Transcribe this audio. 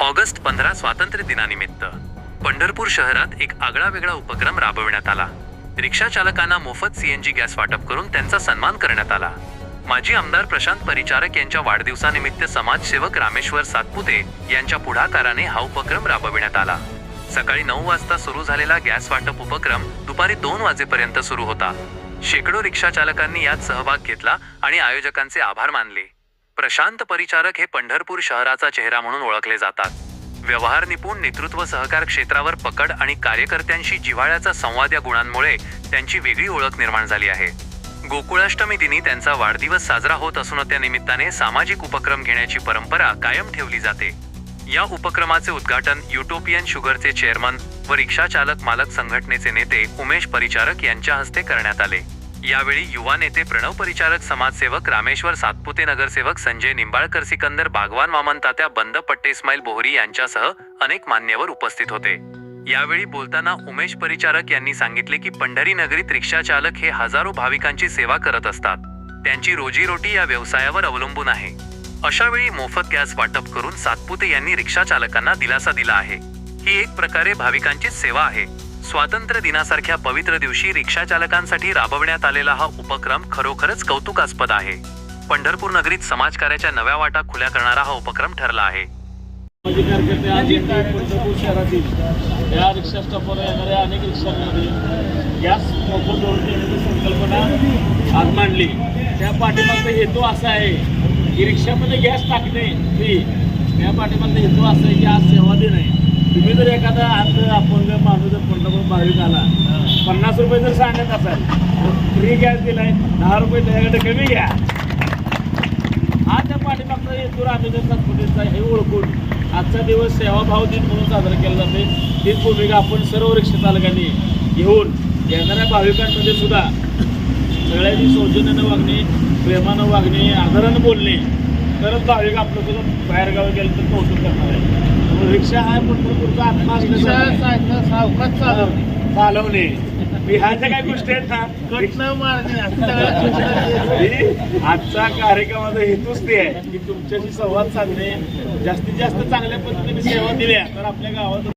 August पंधरा स्वातंत्र्य दिनानिमित्त पंढरपूर शहरात एक आगळा वेगळा उपक्रम राबविण्यात आला. रिक्षा चालकांना मोफत सीएनजी गॅस वाटप करून त्यांचा सन्मान करण्यात आला. माजी आमदार प्रशांत परिचारक यांच्या वाढदिवसानिमित्त समाजसेवक रामेश्वर सातपुते यांच्या पुढाकाराने हा उपक्रम राबविण्यात आला. सकाळी नऊ वाजता सुरू झालेला गॅस वाटप उपक्रम दुपारी दोन वाजेपर्यंत सुरू होता. शेकडो रिक्षा चालकांनी यात सहभाग घेतला आणि आयोजकांचे आभार मानले. प्रशांत परिचारक हे पंढरपूर शहराचा चेहरा म्हणून ओळखले जातात. व्यवहार निपुण नेतृत्व सहकार क्षेत्रावर पकड आणि कार्यकर्त्यांशी जिव्हाळ्याचा संवाद या गुणांमुळे त्यांची वेगळी ओळख निर्माण झाली आहे. गोकुळाष्टमी दिनी त्यांचा वाढदिवस साजरा होत असून त्या निमित्ताने सामाजिक उपक्रम घेण्याची परंपरा कायम ठेवली जाते. या उपक्रमाचे उद्घाटन युटोपियन शुगरचे चेअरमन व रिक्षा चालक मालक संघटनेचे नेते उमेश परिचारक यांच्या हस्ते करण्यात आले. यावेळी युवा नेते प्रणव परिचारक समाजसेवक रामेश्वर सातपुते नगरसेवक संजय निंबाळकर सिकंदर बागवान वामन तात्या बंद पट्टे इस्माईल बोहरी यांच्यासह अनेक मान्यवर उपस्थित होते. यावेळी बोलताना उमेश परिचारक यांनी सांगितले की पंढरी नगरीत रिक्षा चालक हे हजारो भाविकांची सेवा करत असतात. त्यांची रोजीरोटी या व्यवसायावर अवलंबून आहे. अशा वेळी मोफत गॅस वाटप करून सातपुते यांनी रिक्षा चालकांना दिलासा दिला आहे. ही एक प्रकारे भाविकांची सेवा आहे. स्वातंत्र्य दिनासारख्या पवित्र दिवशी रिक्षाचालकांसाठी राबवण्यात आलेला हा उपक्रम खरोखरच कौतुकास्पद आहे. पंढरपूर नगरीत समाजकार्याच्या नव्या वाटा खुल्या करणारा हा उपक्रम ठरला आहे. माजी या रिक्षा स्टॉपवर येणाऱ्या अनेक रिक्षांमध्ये गॅस मोफत जोडून देण्याची संकल्पना आज मांडली त्या पाठीमागचा हेतू असा आहे की रिक्षामध्ये गॅस टाकणे फ्री या पाठीमागचा हेतू असा आहे की आज सेवा देणे. तुम्ही जर एखादा आज अपंग माणूस जर पंढरपूर भाविक आला पन्नास रुपये जर सांगत असाल फ्री गॅस दिलाय दहा रुपये त्याच्याकडे कमी घ्या. हा त्या पाठीमागचा हेतू राजेंद्र सातपुतेचा हे ओळखून आजचा दिवस सेवाभाव दिन म्हणून साजरा केला जाते तीच भूमिका आपण सर्व रिक्षा चालकांनी घेऊन येणाऱ्या भाविकांमध्ये सुद्धा सगळ्यांनी सौजन्यानं वागणे प्रेमानं वागणे आदरानं बोलणे तरच भाविक आपलं सुद्धा बाहेरगावी गेलं तर कौतुक करणार आहे रिक्षा हा पंढरपूरचा आत्मा असल्यासारखा सावकाश चालवणे. चालवणे. ह्याच्या काय गोष्टी आहेत ना? कटणं मारणे सगळ्या गोष्टी ही आजचा कार्यक्रमाचा हेतूच ते आहे की तुमच्याशी संवाद साधणे जास्तीत जास्त चांगल्या पद्धतीने सेवा दिल्या तर आपल्या गावात